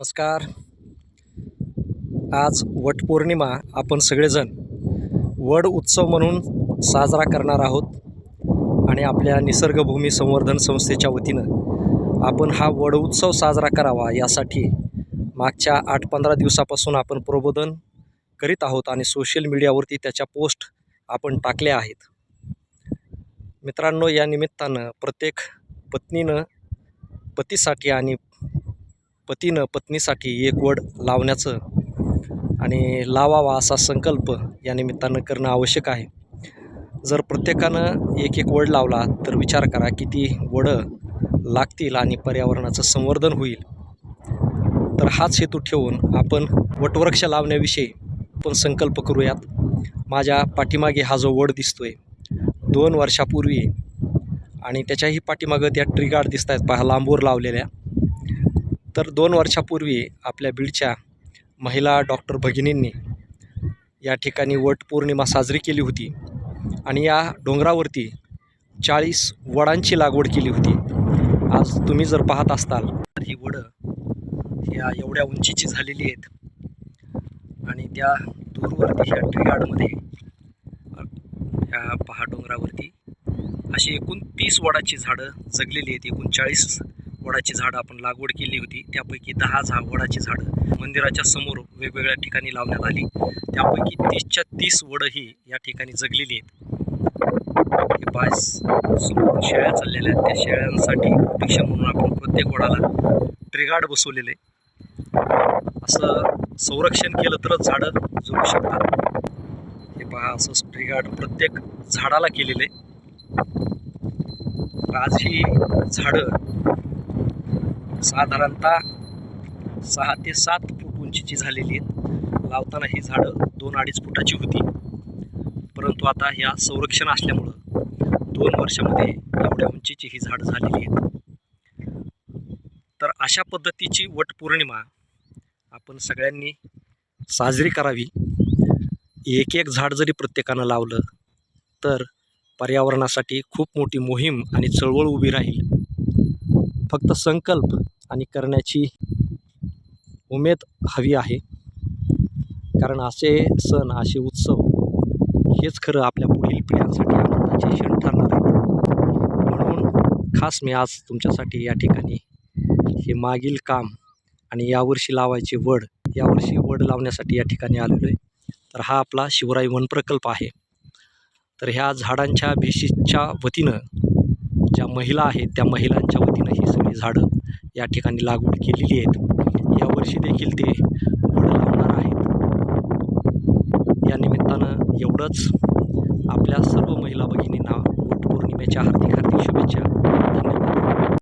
नमस्कार. आज वटपौर्णिमा आपण सगळेजण वड उत्सव म्हणून साजरा करणार आहोत आणि आपल्या निसर्गभूमी संवर्धन संस्थेच्या वतीनं आपण हा वड उत्सव साजरा करावा यासाठी मागच्या आठ पंधरा दिवसापासून आपण प्रबोधन करीत आहोत आणि सोशल मीडियावरती त्याच्या पोस्ट आपण टाकल्या आहेत. मित्रांनो या निमित्तानं प्रत्येक पत्नीनं पतीसाठी आणि पतीनं पत्नीसाठी एक वड लावण्याचं आणि लावावा असा संकल्प या निमित्तानं करणं आवश्यक आहे. जर प्रत्येकानं एक एक वड लावला तर विचार करा किती वडं लागतील आणि पर्यावरणाचं संवर्धन होईल. तर हाच हेतू ठेवून आपण वटवृक्ष लावण्याविषयी आपण संकल्प करूयात. माझ्या पाठीमागे हा जो वड दिसतोय दोन वर्षापूर्वी आणि त्याच्याही पाठीमागं त्या ट्रीगार्ड दिसत आहेत पहा लांबूर लावलेल्या. तर दोन वर्षापूर्वी आपल्या बीडच्या महिला डॉक्टर भगिनींनी या ठिकाणी वटपौर्णिमा साजरी केली होती आणि या डोंगरावरती चाळीस वडांची लागवड केली होती. आज तुम्ही जर पाहत असताल तर ही वडं ह्या एवढ्या उंचीची झालेली आहेत आणि त्या दूरवरती ह्या ट्रिगार्डमध्ये ह्या पहा डोंगरावरती अशी एकूण तीस वडाची झाडं जगलेली आहेत एकूण चाळीस वडाची झाडं आपण लागवड केली होती. त्यापैकी दहा झा वडाची झाडं मंदिराच्या समोर वेगवेगळ्या ठिकाणी लावण्यात आली. त्यापैकी तीसच्या तीस वडं ही या ठिकाणी जगलेली आहेत. हे समोर शेळ्या चाललेल्या आहेत. त्या शेळ्यांसाठी प्रोटेक्शन म्हणून आपण प्रत्येक वडाला ट्रिगार्ड बसवलेले. असं संरक्षण केलं तरच झाडं जगू शकतात. हे पहा असं ट्रिगार्ड प्रत्येक झाडाला केलेलं आहे. आज ही झाडं साधारणतः सहा ते सात फूट उंचीची झालेली आहेत. लावताना ही झाडं दोन अडीच फुटाची होती. परंतु आता ह्या संरक्षण असल्यामुळं दोन वर्षामध्ये एवढ्या उंचीची ही झाडं झालेली आहेत. तर अशा पद्धतीची वटपौर्णिमा आपण सगळ्यांनी साजरी करावी. एक एक झाड जरी प्रत्येकानं लावलं तर पर्यावरणासाठी खूप मोठी मोहीम आणि चळवळ उभी राहील. फक्त संकल्प आणि करण्याची उमेद हवी आहे. कारण असे सण असे उत्सव हेच खरं आपल्या पुढील पिढ्यांसाठी आनंदाचे क्षण ठरणार आहेत. म्हणून खास मी आज तुमच्यासाठी या ठिकाणी हे मागील काम आणि यावर्षी लावायचे वड यावर्षी वड लावण्यासाठी या ठिकाणी आलेलो आहे. तर हा आपला शिवराई वन प्रकल्प आहे. तर ह्या झाडांच्या भेशीच्या वतीनं ज्या महिला आहेत त्या महिलांच्या वतीनं ही सगळी झाडं या ठिकाणी लागवड केलेली आहेत. यावर्षी देखील ते फळं लावणार आहेत. या निमित्तानं एवढंच. आपल्या सर्व महिला भगिनींना वटपौर्णिमेच्या हार्दिक हार्दिक शुभेच्छा.